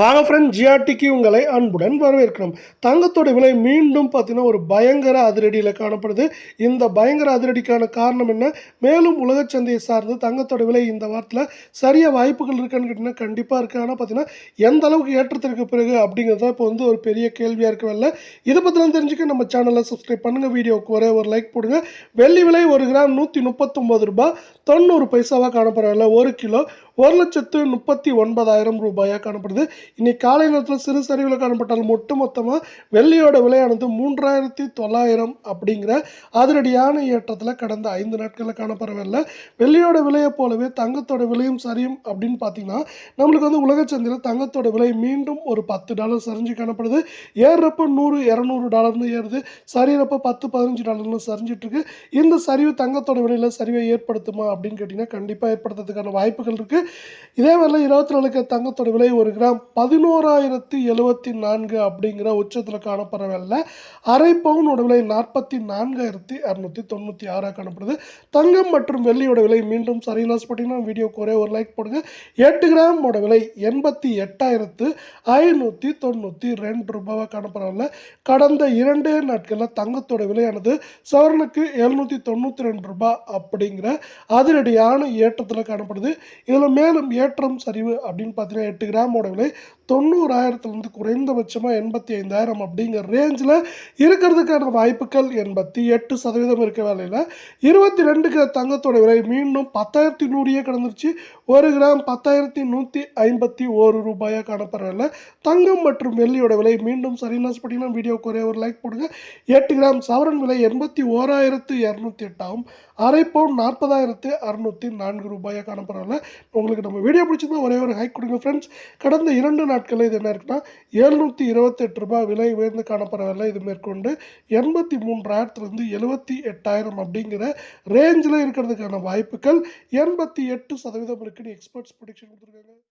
வாங்க ஃப்ரெண்ட் ஜிஆர்டிக்கு உங்களை அன்புடன் வரவேற்கிறோம். தங்கத்தோட விலை மீண்டும் பார்த்தீங்கன்னா ஒரு பயங்கர அதிரடியில் காணப்படுது. இந்த பயங்கர அதிரடிக்கான காரணம் என்ன? மேலும் உலக சந்தையை சார்ந்து தங்கத்தோட விலை இந்த வாரத்தில் சரியாக வாய்ப்புகள் இருக்கான்னு கேட்டிங்கன்னா கண்டிப்பாக இருக்குது ஆனால் பார்த்தீங்கன்னா எந்த அளவுக்கு ஏற்றத்திற்கு பிறகு அப்படிங்கிறது தான் இப்போ வந்து ஒரு பெரிய கேள்வியாக இருக்கவில்லை இதை பற்றிலாம் தெரிஞ்சுக்க நம்ம சேனலை சப்ஸ்கிரைப் பண்ணுங்கள் வீடியோவுக்கு ஒரே ஒரு லைக் போடுங்க. வெள்ளி விலை ஒரு கிராம் நூற்றி முப்பத்தொம்பது ரூபாய் தொண்ணூறு பைசாவாக காணப்படுறதில்ல ஒரு கிலோ ஒரு லட்சத்து முப்பத்தி ஒன்பதாயிரம் ரூபாயாக காணப்படுது. இன்னைக்கு காலை நேரத்தில் சிறு சரிவில் காணப்பட்டால் ஒட்டுமொத்தமாக வெள்ளியோட விலையானது மூன்றாயிரத்தி தொள்ளாயிரம் அப்படிங்கிற அதிரடியான ஏற்றத்தில் கடந்த ஐந்து நாட்களில் காணப்படவில்லை வெள்ளியோட விலையை போலவே தங்கத்தோட விலையும் சரியும் அப்படின்னு பார்த்தீங்கன்னா நம்மளுக்கு வந்து உலக சந்தையில் தங்கத்தோட விலை மீண்டும் ஒரு பத்து டாலர் சரிஞ்சு காணப்படுது. ஏறுறப்போ நூறு இரநூறு டாலர்னு ஏறுது. சரியிறப்போ பத்து பதினஞ்சு டாலர்னு சரிஞ்சிட்ருக்கு. இந்த சரிவு தங்கத்தோட விலையில் சரிவை ஏற்படுத்துமா அப்படின்னு கேட்டிங்கன்னா கண்டிப்பாக ஏற்படுத்துறதுக்கான வாய்ப்புகள் இருக்குது இதே வேலை இருபத்தி நாலுக்கு தங்கத்தோட விலை ஒரு கிராம் பதினோராயிரத்தி எழுபத்தி நான்கு அப்படிங்கிற உச்சத்தில் காணப்படுற வேலை அரை பவுனோட விலை நாற்பத்தி நான்காயிரத்தி இரநூத்தி தொண்ணூற்றி ஆறாக காணப்படுது. தங்கம் மற்றும் வெள்ளியோட விலை மீண்டும் சரியில்லாஸ் பார்த்தீங்கன்னா வீடியோக்கு ஒரே ஒரு லைக் போடுங்க. எட்டு கிராமோட விலை எண்பத்தி எட்டாயிரத்து ஐநூற்றி தொண்ணூற்றி ரெண்டு ரூபாவாக காணப்படவில்லை கடந்த இரண்டே நாட்களில் தங்கத்தோட விலையானது சவரனுக்கு எழுநூற்றி தொண்ணூற்றி ரெண்டு ரூபாய் அப்படிங்கிற அதிரடியான ஏற்றத்தில் காணப்படுது. இதில் மேலும் ஏற்றம் சரிவு அப்படின்னு பார்த்தீங்கன்னா எட்டு கிராமோட விலை தொண்ணூறாயிரத்துலேருந்து குறைந்தபட்சமாக எண்பத்தி ஐந்தாயிரம் அப்படிங்கிற ரேஞ்சில் இருக்கிறதுக்கான வாய்ப்புகள் எண்பத்தி எட்டு சதவீதம் இருக்க வேலையில் இருபத்தி ரெண்டு கிராம் தங்கத்தோட விலை மீண்டும் பத்தாயிரத்தி நூறையே கடந்துருச்சு. ஒரு கிராம் பத்தாயிரத்தி நூற்றி ஐம்பத்தி ஒரு ரூபாயாக காணப்படுறதில்ல தங்கம் மற்றும் வெள்ளியோட விலை மீண்டும் சரியில்லாஸ் பார்த்தீங்கன்னா வீடியோக்கு ஒரே ஒரு லைக் போடுங்க. எட்டு கிராம் சவரன் விலை எண்பத்தி ஓராயிரத்து இரநூத்தி எட்டாகும் அரை பவுன் நாற்பதாயிரத்து அறுநூற்றி நான்கு ரூபாயாக காணப்படுறதில்ல உங்களுக்கு நம்ம வீடியோ பிடிச்சிருந்தா ஒரே ஒரு ஹைக் கொடுங்க ஃப்ரெண்ட்ஸ் கடந்த இரண்டு நாட்களில் இது என்ன இருக்குன்னா எழுநூற்றி இருபத்தெட்டு ரூபாய் விலை உயர்ந்து காணப்படவில்லை. இது மேற்கொண்டு எண்பத்தி மூன்றாயிரத்துலேருந்து எழுபத்தி எட்டாயிரம் அப்படிங்கிற ரேஞ்சில் இருக்கிறதுக்கான வாய்ப்புகள் எண்பத்தி எட்டு சதவீதம் இருக்குன்னு எக்ஸ்பர்ட்ஸ் ப்ரொடிக்ஷன் கொடுத்துருக்காங்க.